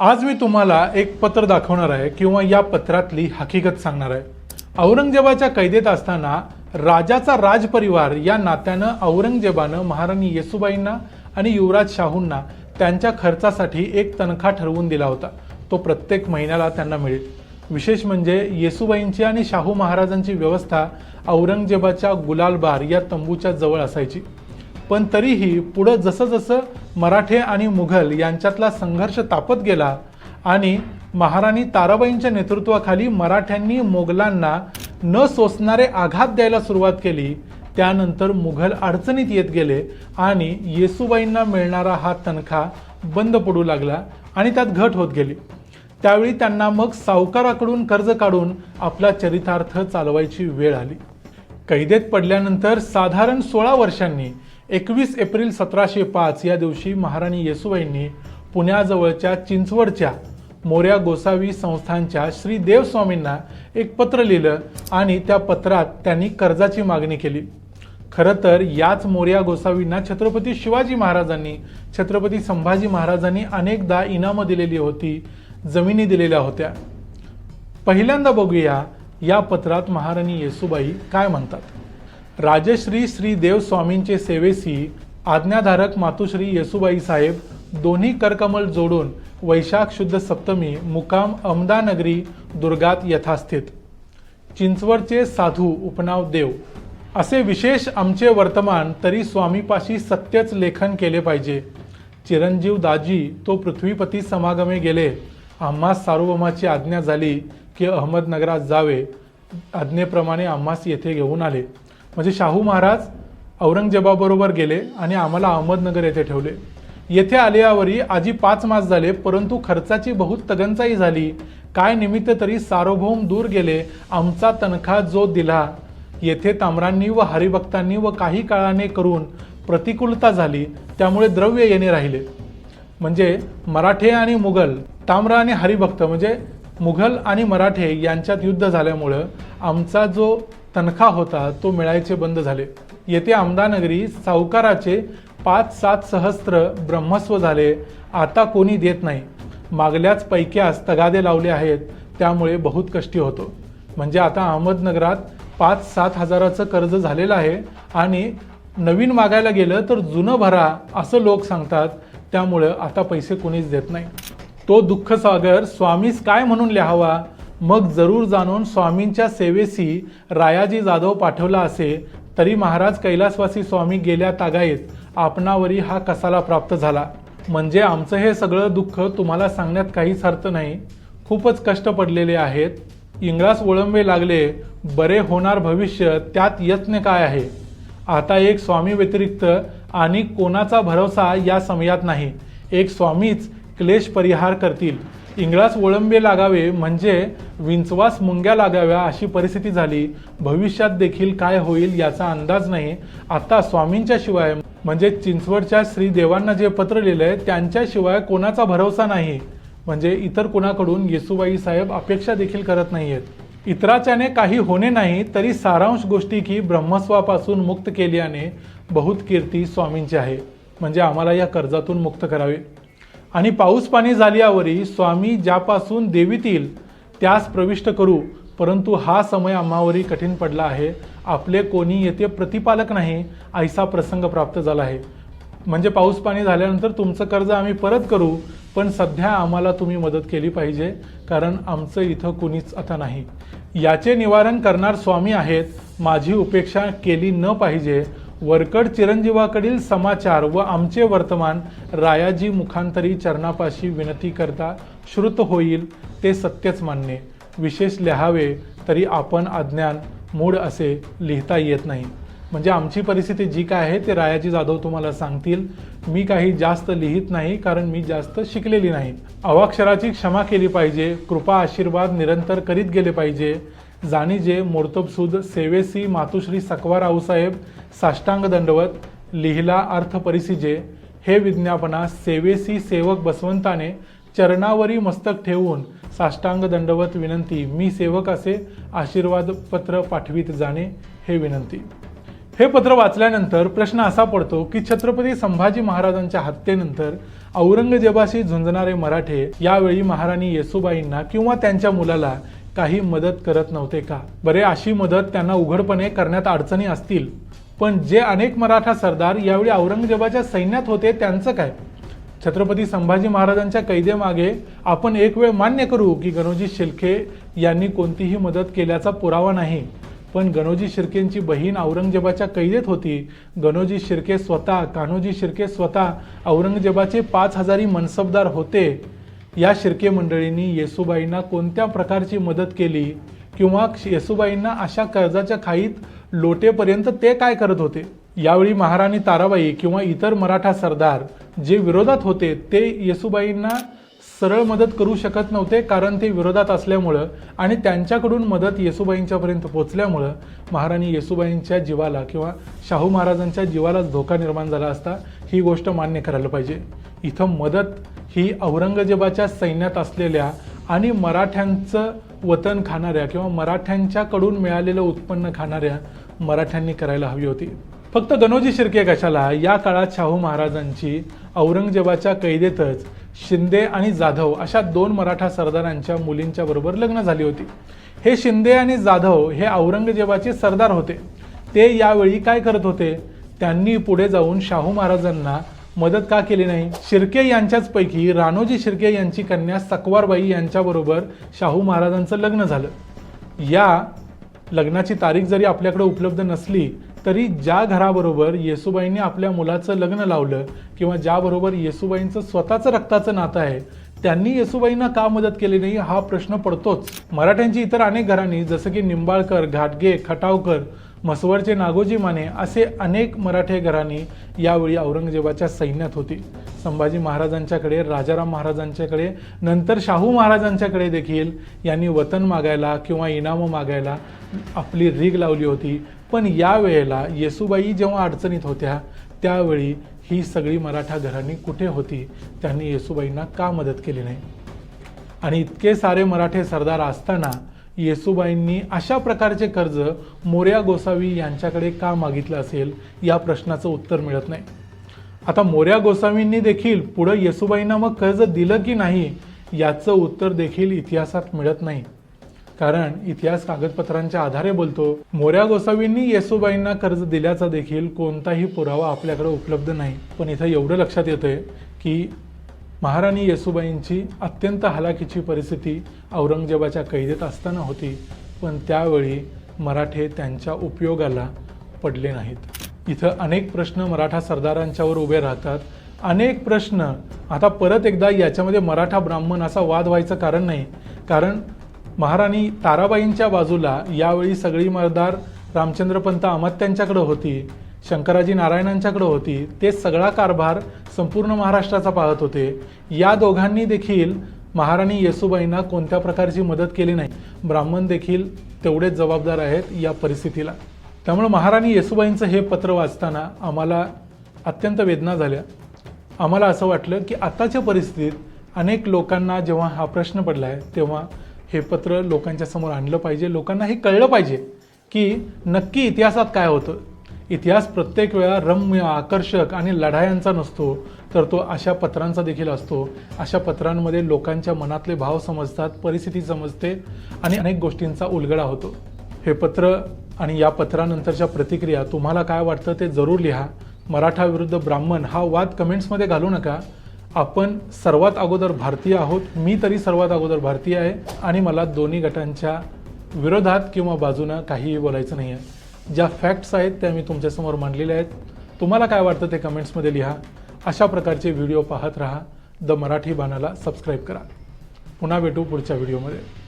आज मी तुम्हाला एक पत्र दाखवणार आहे किंवा या पत्रातली हकीकत सांगणार आहे. औरंगजेबाच्या कैदेत असताना राजाचा राजपरिवार या नात्यानं औरंगजेबानं महाराणी येसुबाईंना आणि युवराज शाहूंना त्यांच्या खर्चासाठी एक तनखा ठरवून दिला होता. तो प्रत्येक महिन्याला त्यांना मिळेल. विशेष म्हणजे येसुबाईंची आणि शाहू महाराजांची व्यवस्था औरंगजेबाच्या गुलालबार या तंबूच्या जवळ असायची. पण तरीही पुढं जसं जसं मराठे आणि मुघल यांच्यातला संघर्ष तापत गेला आणि महाराणी ताराबाईंच्या नेतृत्वाखाली मराठ्यांनी मोगलांना न सोसणारे आघात द्यायला सुरुवात केली. त्यानंतर मुघल अडचणीत येत गेले आणि येसुबाईंना मिळणारा हा तनखा बंद पडू लागला आणि त्यात घट होत गेली. त्यावेळी त्यांना मग सावकाराकडून कर्ज काढून आपला चरितार्थ चालवायची वेळ आली. कैदेत पडल्यानंतर साधारण सोळा वर्षांनी एकवीस एप्रिल सतराशे पाच या दिवशी महाराणी येसुबाईंनी पुण्याजवळच्या चिंचवडच्या मोऱ्या गोसावी संस्थांच्या श्री देवस्वामींना एक पत्र लिहिलं आणि त्या पत्रात त्यांनी कर्जाची मागणी केली. खरं तर याच मोर्या गोसावींना छत्रपती शिवाजी महाराजांनी छत्रपती संभाजी महाराजांनी अनेकदा इनामं दिलेली होती जमिनी दिलेल्या होत्या. पहिल्यांदा बघूया या पत्रात महाराणी येसुबाई काय म्हणतात? राजश्री श्री देव स्वामींचे सेवेसी आज्ञाधारक मातुश्री येसुबाई साहेब दोन्ही करकमल जोडून वैशाख शुद्ध सप्तमी मुकाम अमदानगरी दुर्गात यथास्थित. चिंचवडचे साधू उपनाव देव. असे विशेष आमचे वर्तमान तरी स्वामीपाशी सत्यच लेखन केले पाहिजे. चिरंजीव दाजी तो पृथ्वीपती समागमे गेले. आम्हास सार्वभौमाची आज्ञा झाली की अहमदनगरात जावे. आज्ञेप्रमाणे आम्हास येथे घेऊन आले. म्हणजे शाहू महाराज औरंगजेबाबरोबर गेले आणि आम्हाला अहमदनगर येथे ठेवले. येथे आल्यावरी आजी पाच मास झाले परंतु खर्चाची बहुत तगनचाई झाली. काय निमित्त तरी सार्वभौम दूर गेले आमचा तनखा जो दिला. येथे ताम्रांनी व हरिभक्तांनी व काही काळाने करून प्रतिकूलता झाली त्यामुळे द्रव्य येणे राहिले. म्हणजे मराठे आणि मुघल ताम्र आणि हरिभक्त म्हणजे मुघल आणि मराठे यांच्यात युद्ध झाल्यामुळं आमचा जो तनखा होता तो मिळायचे बंद झाले. येथे आमदानगरी सावकाराचे पाच सात सहस्त्र ब्रह्मस्व झाले. आता कोणी देत नाही. मागल्याच पैक्यास तगादे लावले आहेत. त्यामुळे बहुत कष्टी होतो. म्हणजे आता अहमदनगरात पाच सात हजाराचं कर्ज झालेलं आहे आणि नवीन मागायला गेलं तर जुनं भरा असं लोक सांगतात. त्यामुळं आता पैसे कोणीच देत नाही. तो दुःख सागर स्वामीस काय म्हणून लिहावा? मग जरूर जाणून स्वामींच्या सेवेसी रायाजी जाधव पाठवला असे तरी महाराज कैलासवासी स्वामी गेल्या तागायत आपणावरी हा कसाला प्राप्त झाला? म्हणजे आमचं हे सगळं दुःख तुम्हाला सांगण्यात काहीच अर्थ नाही. खूपच कष्ट पडलेले आहेत. इंग्रास ओळंबे लागले बरे होणार भविष्य त्यात यत्न काय आहे? आता एक स्वामी व्यतिरिक्त आणि कोणाचा भरोसा या समयात नाही. एक स्वामीच क्लेश परिहार करतील. इंग्रास वळंबे लागावे म्हणजे विंचवास मुंग्या लागाव्या अशी परिस्थिती झाली. भविष्यात देखील काय होईल याचा अंदाज नाही. आता स्वामींच्या शिवाय म्हणजे चिंचवडच्या श्री देवांना जे पत्र लिहिलंय त्यांच्याशिवाय कोणाचा भरोसा नाही. म्हणजे इतर कोणाकडून येसुबाई साहेब अपेक्षा देखील करत नाही आहेत इतराच्याने काही होणे नाही तरी सारांश गोष्टी की ब्रह्मस्वापासून मुक्त केल्याने बहुत कीर्ती स्वामींची आहे. म्हणजे आम्हाला या कर्जातून मुक्त करावे. आणि पाऊस पाणी झाल्यावरी स्वामी ज्यापासून देवीतील त्यास प्रविष्ट करू. परंतु हा समय आम्हावरी कठीण पडला आहे. आपले कोणी येथे प्रतिपालक नाही ऐसा प्रसंग प्राप्त झाला आहे. म्हणजे पाऊस पाणी झाल्यानंतर तुमचं कर्ज आम्ही परत करू पण सध्या आम्हाला तुम्ही मदत केली पाहिजे कारण आमचं इथं कुणीच आता नाही. याचे निवारण करणार स्वामी आहेत माझी उपेक्षा केली न पाहिजे वरकड चिरंजीवाकडील समाचार व आमचे वर्तमान रायाजी मुखांतरी चरणापाशी विनंती करता श्रुत होईल ते सत्यच मानणे. विशेष लिहावे तरी आपण अज्ञान मूड असे लिहिता येत नाही. म्हणजे आमची परिस्थिती जी काय आहे ते रायाजी जाधव तुम्हाला सांगतील. मी काही जास्त लिहित नाही कारण मी जास्त शिकलेली नाही. अवाक्षराची क्षमा केली पाहिजे कृपा आशीर्वाद निरंतर करीत गेले पाहिजे जाणीजे मोडतबसूद सेवेसी मातुश्री सकवार आऊसाहेब साष्टांग दंडवत लिहिला अर्थ परिसिजे हे विज्ञापना सेवेसी सेवक बसवंताने चरणावरी मस्तक ठेवून साष्टांग दंडवत विनंती मी सेवक असे आशीर्वाद पत्र पाठवित जाणे हे विनंती. हे पत्र वाचल्यानंतर प्रश्न असा पडतो की छत्रपती संभाजी महाराजांच्या हत्येनंतर औरंगजेबाशी झुंजणारे मराठे यावेळी महाराणी येसुबाईंना किंवा त्यांच्या मुलाला काही मदत करत नव्हते का? बरे अशी मदत त्यांना उघडपणे करण्यात अडचणी असतील. पण जे अनेक मराठा सरदार यावेळी औरंगजेबाच्या सैन्यात होते त्यांचं काय? छत्रपती संभाजी महाराजांच्या कैदेमागे आपण एक वेळ मान्य करू की गणोजी शिर्के यांनी कोणतीही मदत केल्याचा पुरावा नाही. पण गणोजी शिर्केंची बहीण औरंगजेबाच्या कैदेत होती. गणोजी शिर्के स्वतः कान्होजी शिर्के स्वतः औरंगजेबाचे पाच हजारी मनसबदार होते. या शिर्के मंडळींनी येसुबाईंना कोणत्या प्रकारची मदत केली किंवा येसुबाईंना अशा कर्जाच्या खाईत लोटेपर्यंत ते काय करत होते? यावेळी महाराणी ताराबाई किंवा इतर मराठा सरदार जे विरोधात होते ते येसुबाईंना सरळ मदत करू शकत नव्हते कारण ते विरोधात असल्यामुळं आणि त्यांच्याकडून मदत येसुबाईंच्यापर्यंत पोचल्यामुळं महाराणी येसुबाईंच्या जीवाला किंवा शाहू महाराजांच्या जीवालाच धोका निर्माण झाला असता ही गोष्ट मान्य करायला पाहिजे. इथं मदत ही औरंगजेबाच्या सैन्यात असलेल्या आणि मराठ्यांचं वतन खाणाऱ्या किंवा मराठ्यांच्याकडून मिळालेलं उत्पन्न खाणाऱ्या मराठ्यांनी करायला हवी होती. फक्त गणोजी शिर्के कशाला? या काळात शाहू महाराजांची औरंगजेबाच्या कैदेतच शिंदे आणि जाधव अशा दोन मराठा सरदारांच्या मुलींच्या बरोबर लग्न झाली होती. हे शिंदे आणि जाधव हे औरंगजेबाचे सरदार होते. ते यावेळी काय करत होते? त्यांनी पुढे जाऊन शाहू महाराजांना मदत का केली नाही? शिर्के यांच्याचपैकी रानोजी राणोजी शिर्के यांची कन्या सकवारबाई यांच्याबरोबर शाहू महाराजांचं लग्न झालं. या लग्नाची तारीख जरी आपल्याकडे उपलब्ध नसली तरी ज्या घराबरोबर येसुबाईंनी आपल्या मुलाचं लग्न लावलं किंवा ज्याबरोबर येसुबाईंचं स्वतःचं रक्ताचं नातं आहे त्यांनी येसुबाईंना का मदत केली नाही हा प्रश्न पडतोच. मराठ्यांची इतर अनेक घरांनी जसं की निंबाळकर घाटगे खटावकर म्हसवडचे नागोजी माने असे अनेक मराठे घराणी यावेळी औरंगजेबाच्या सैन्यात होती. संभाजी महाराजांच्याकडे राजाराम महाराजांच्याकडे नंतर शाहू महाराजांच्याकडे देखील यांनी वतन मागायला किंवा इनामं मागायला आपली रीग लावली होती. पण यावेळेला येसुबाई जेव्हा अडचणीत होत्या त्यावेळी ही सगळी मराठा घराणी कुठे होती? त्यांनी येसुबाईंना का मदत केली नाही? आणि इतके सारे मराठे सरदार असताना येसुबाईंनी अशा प्रकारचे कर्ज मोर्या गोसावी यांच्याकडे का मागितलं असेल या प्रश्नाचं उत्तर मिळत नाही. आता मोर्या गोसावींनी देखील पुढं येसुबाईंना मग कर्ज दिलं की नाही याचं उत्तर देखील इतिहासात मिळत नाही. कारण इतिहास कागदपत्रांच्या आधारे बोलतो मोर्या गोसावींनी येसुबाईंना कर्ज दिल्याचा देखील कोणताही पुरावा आपल्याकडे उपलब्ध नाही. पण इथं एवढं लक्षात येतंय की महाराणी येसुबाईंची अत्यंत हलाखीची परिस्थिती औरंगजेबाच्या कैदेत असताना होती पण त्यावेळी मराठे त्यांच्या उपयोगाला पडले नाहीत. इथं अनेक प्रश्न मराठा सरदारांच्यावर उभे राहतात. अनेक प्रश्न. आता परत एकदा याच्यामध्ये मराठा ब्राह्मण असा वाद व्हायचं कारण नाही. कारण महाराणी ताराबाईंच्या बाजूला यावेळी सगळी मरदार रामचंद्रपंत अमात्यांच्याकडे होती. शंकराजी नारायणांच्याकडे होती ते सगळा कारभार संपूर्ण महाराष्ट्राचा पाहत होते. या दोघांनी देखील महाराणी येसुबाईंना कोणत्या प्रकारची मदत केली नाही. ब्राह्मण देखील तेवढेच जबाबदार आहेत या परिस्थितीला. त्यामुळे महाराणी येसुबाईंचं हे पत्र वाचताना आम्हाला अत्यंत वेदना झाल्या. आम्हाला असं वाटलं की आताच्या परिस्थितीत अनेक लोकांना जेव्हा हा प्रश्न पडला आहे तेव्हा हे पत्र लोकांच्या समोर आणलं पाहिजे. लोकांना हे कळलं पाहिजे की नक्की इतिहासात काय होतं. इतिहास प्रत्येक वेळा रम्य आकर्षक आणि लढायांचा नसतो तर तो अशा पत्रांचा देखील असतो. अशा पत्रांमध्ये लोकांच्या मनातले भाव समजतात परिस्थिती समजते आणि अनेक गोष्टींचा उलगडा होतो. हे पत्र आणि या पत्रानंतरच्या प्रतिक्रिया तुम्हाला काय वाटतं ते जरूर लिहा. मराठा विरुद्ध ब्राह्मण हा वाद कमेंट्समध्ये घालू नका. आपण सर्वात अगोदर भारतीय आहोत मी तरी सर्वात अगोदर भारतीय आहे आणि मला दोन्ही गटांच्या विरोधात किंवा बाजूनं काहीही बोलायचं नाही आहे ज्या फॅक्ट्स आहेत त्या मी तुमच्यासमोर मांडलेल्या आहेत. तुम्हाला काय वाटतं ते कमेंट्समध्ये लिहा. अशा प्रकारचे व्हिडिओ पाहत राहा. द मराठी बाणाला सबस्क्राईब करा. पुन्हा भेटू पुढच्या व्हिडिओमध्ये